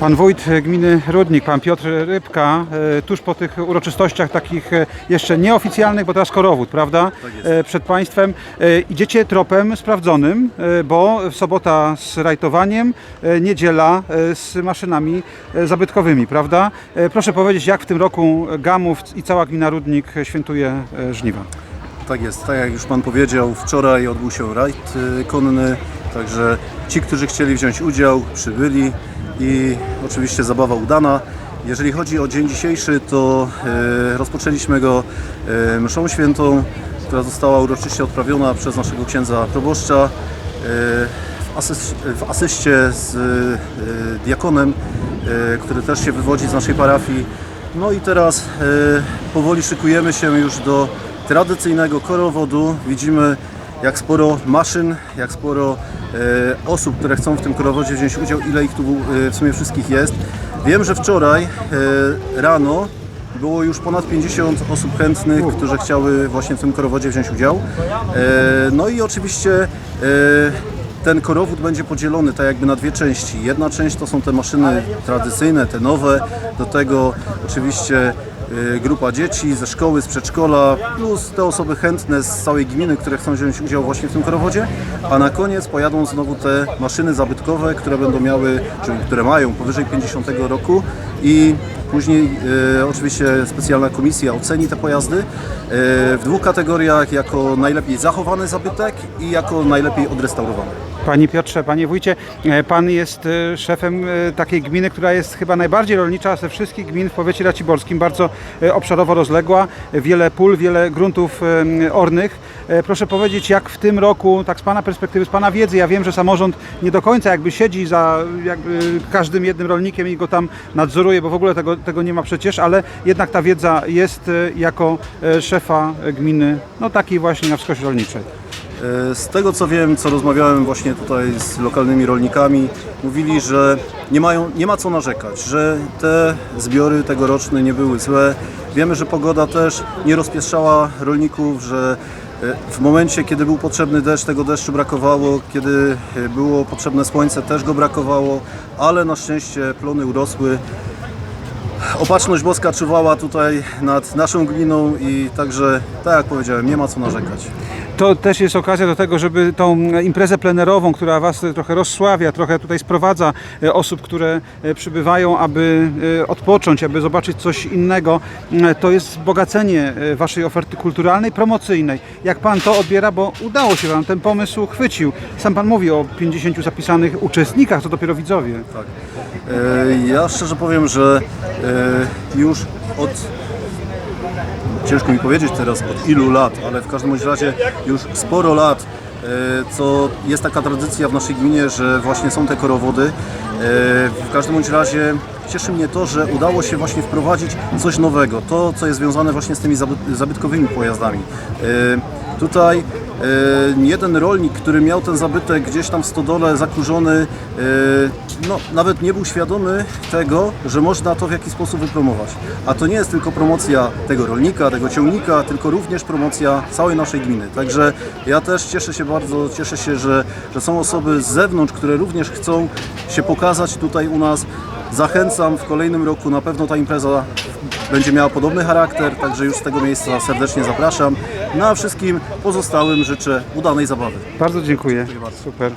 Pan wójt gminy Rudnik, pan Piotr Rybka, e, tuż po tych uroczystościach takich e, jeszcze nieoficjalnych, bo teraz korowód, prawda? E, Przed państwem. Idziecie tropem sprawdzonym, bo sobota z rajtowaniem, niedziela z maszynami zabytkowymi, prawda? Proszę powiedzieć, jak w tym roku Gamów i cała gmina Rudnik świętuje żniwa? Tak jest, tak jak już Pan powiedział, wczoraj odbył się rajd konny, także ci, którzy chcieli wziąć udział, przybyli i oczywiście zabawa udana. Jeżeli chodzi o dzień dzisiejszy, to y, rozpoczęliśmy go y, mszą świętą, która została uroczyście odprawiona przez naszego księdza proboszcza y, w, asyście z diakonem, który też się wywodzi z naszej parafii. No i teraz powoli szykujemy się już do tradycyjnego korowodu. Widzimy jak sporo maszyn, jak sporo e, osób, które chcą w tym korowodzie wziąć udział, ile ich tu e, w sumie wszystkich jest. Wiem, że wczoraj e, rano było już ponad 50 osób chętnych, którzy chciały właśnie w tym korowodzie wziąć udział. E, no i oczywiście e, ten korowód będzie podzielony tak jakby na dwie części. Jedna część to są te maszyny tradycyjne, te nowe, do tego oczywiście grupa dzieci ze szkoły, z przedszkola, plus te osoby chętne z całej gminy, które chcą wziąć udział właśnie w tym korowodzie, a na koniec pojadą znowu te maszyny zabytkowe, które będą miały, czyli które mają powyżej 50 roku i Później e, oczywiście specjalna komisja oceni te pojazdy e, w dwóch kategoriach jako najlepiej zachowany zabytek i jako najlepiej odrestaurowany. Panie Piotrze, panie wójcie, e, pan jest e, szefem e, takiej gminy, która jest chyba najbardziej rolnicza ze wszystkich gmin w powiecie raciborskim, bardzo obszarowo rozległa, wiele pól, wiele gruntów ornych. E, Proszę powiedzieć, jak w tym roku, tak z pana perspektywy, z pana wiedzy, ja wiem, że samorząd nie do końca jakby siedzi za jakby każdym jednym rolnikiem i go tam nadzoruje, bo w ogóle tego, tego nie ma przecież, ale jednak ta wiedza jest e, jako e, szefa gminy, no takiej właśnie na wskroś rolniczej. Z tego co wiem, co rozmawiałem właśnie tutaj z lokalnymi rolnikami, mówili, że nie, mają, nie ma co narzekać, że te zbiory tegoroczne nie były złe. Wiemy, że pogoda też nie rozpieszczała rolników, że w momencie, kiedy był potrzebny deszcz, tego deszczu brakowało, kiedy e, było potrzebne słońce, też go brakowało, ale na szczęście plony urosły. Opatrzność boska czuwała tutaj nad naszą gminą i także, tak jak powiedziałem, nie ma co narzekać. To też jest okazja do tego, żeby tą imprezę plenerową, która Was trochę rozsławia, trochę tutaj sprowadza e, osób, które e, przybywają, aby e, odpocząć, aby zobaczyć coś innego, to jest wzbogacenie Waszej oferty kulturalnej, promocyjnej. Jak Pan to odbiera, bo udało się Wam, ten pomysł chwycił. Sam Pan mówi o 50 zapisanych uczestnikach, to dopiero widzowie. Tak. Ja szczerze powiem, że już od ciężko mi powiedzieć teraz od ilu lat, ale w każdym razie już sporo lat, e, co jest taka tradycja w naszej gminie, że właśnie są te korowody. E, W każdym razie cieszy mnie to, że udało się właśnie wprowadzić coś nowego, to co jest związane właśnie z tymi zaby- zabytkowymi pojazdami. Tutaj e, jeden rolnik, który miał ten zabytek gdzieś tam w stodole zakurzony, e, no, nawet nie był świadomy tego, że można to w jakiś sposób wypromować. A to nie jest tylko promocja tego rolnika, tego ciągnika, tylko również promocja całej naszej gminy. Także ja też cieszę się bardzo, cieszę się, że, że są osoby z zewnątrz, które również chcą się pokazać tutaj u nas. Zachęcam w kolejnym roku, na pewno ta impreza będzie miała podobny charakter, także już z tego miejsca serdecznie zapraszam. No a wszystkim pozostałym życzę udanej zabawy. Bardzo dziękuję. Super.